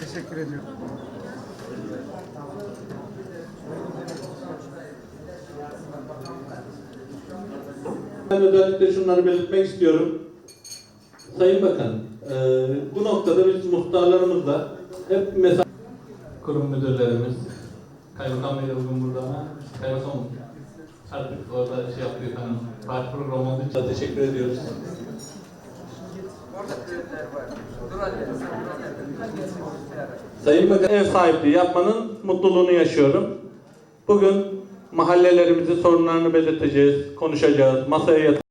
Teşekkür ediyorum. Ben özellikle şunları belirtmek istiyorum. Sayın Bakan, e, bu noktada biz muhtarlarımızla hep mesaj kurum müdürlerimiz, Kaymakam Bey de bugün burada ama Kaymakam artık orada şey yapıyor efendim. Parti programı olduğu için teşekkür ediyoruz. Sayın Bakan, ev sahipliği yapmanın mutluluğunu yaşıyorum. Bugün mahallelerimizin sorunlarını belirteceğiz, konuşacağız, masaya yatıracağız.